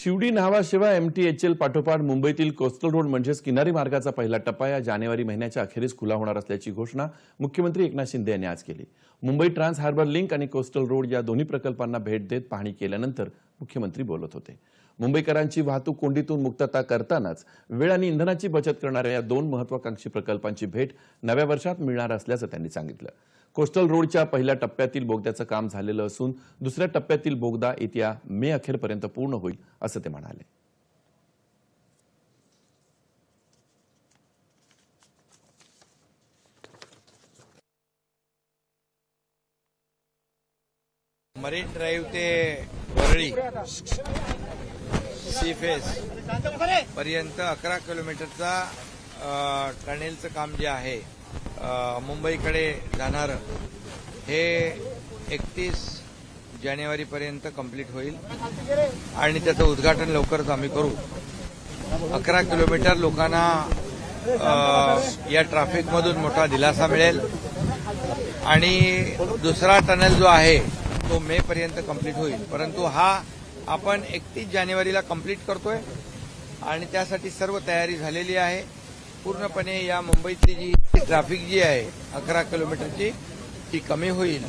Shivdi न्हावाशिवाय MTHL पाठोपाठ मुंबईतील coastal road म्हणजेच किनारी मार्गाचा पहिला टप्पा या जानेवारी महिन्याच्या अखेरीस खुला होणार असल्याची घोषणा मुख्यमंत्री एकनाथ शिंदे यांनी आज केली. मुंबई ट्रान्स हार्बर लिंक आणि कोस्टल रोड या दोन्ही प्रकल्पांना भेट देत पाहणी केल्यानंतर मुख्यमंत्री बोलत होते. मुंबईकरांची वाहतूक कोंडीतून मुक्तता करतानाच वेळ आणि इंधनाची बचत करणाऱ्या या दोन महत्वाकांक्षी प्रकल्पांची भेट नव्या वर्षात मिळणार असल्याचं त्यांनी सांगितलं. कोस्टल रोडच्या पहिल्या टप्प्यातील बोगद्याचं काम झालेलं असून दुसऱ्या टप्प्यातील बोगदा येत्या मे अखेरपर्यंत पूर्ण होईल असं ते म्हणाले. मरीन ड्राईव्ह ते वरळी. सी फेस पर्यंत अकरा किलोमीटरचा टनेलचं काम जे आहे मुंबईकडे जाणारं हे एकतीस जानेवारीपर्यंत कंप्लीट होईल. आणि त्याचं उद्घाटन लवकरच आम्ही करू. अकरा किलोमीटर लोकांना या ट्रॅफिकमधून मोठा दिलासा मिळेल. आणि दुसरा टनेल जो आहे तो मे पर्यंत कंप्लीट होईल. परंतु हा आपण एकतीस जानेवारीला कंप्लीट करतोय आणि त्यासाठी सर्व तयारी झालेली आहे. पूर्णपणे या मुंबईतली जी ट्रॅफिक जी आहे अकरा किलोमीटरची ती कमी होईल.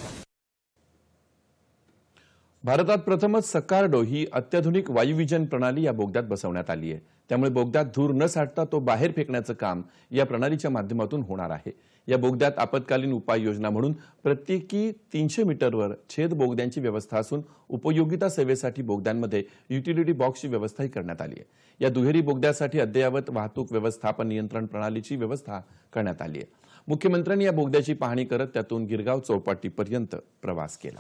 भारतात प्रथमच सकार्डो ही अत्याधुनिक वायुविजन प्रणाली या बोगद्यात बसवण्यात आली आहे. त्यामुळे बोगद्यात धूर न साठता तो बाहेर फेकण्याचं काम या प्रणालीच्या माध्यमातून होणार आहे. या बोगद्यात आपत्कालीन उपाययोजना म्हणून प्रत्येकी तीनशे मीटरवर छेद बोगद्यांची व्यवस्था असून उपयोगिता सेवेसाठी बोगद्यांमध्ये युटिलिटी बॉक्सची व्यवस्थाही करण्यात आली आहे. या दुहेरी बोगद्यासाठी अद्ययावत वाहतूक व्यवस्थापन नियंत्रण प्रणालीची व्यवस्था करण्यात आली आहे. मुख्यमंत्र्यांनी या बोगद्याची पाहणी करत त्यातून गिरगाव चौपाटीपर्यंत प्रवास केला.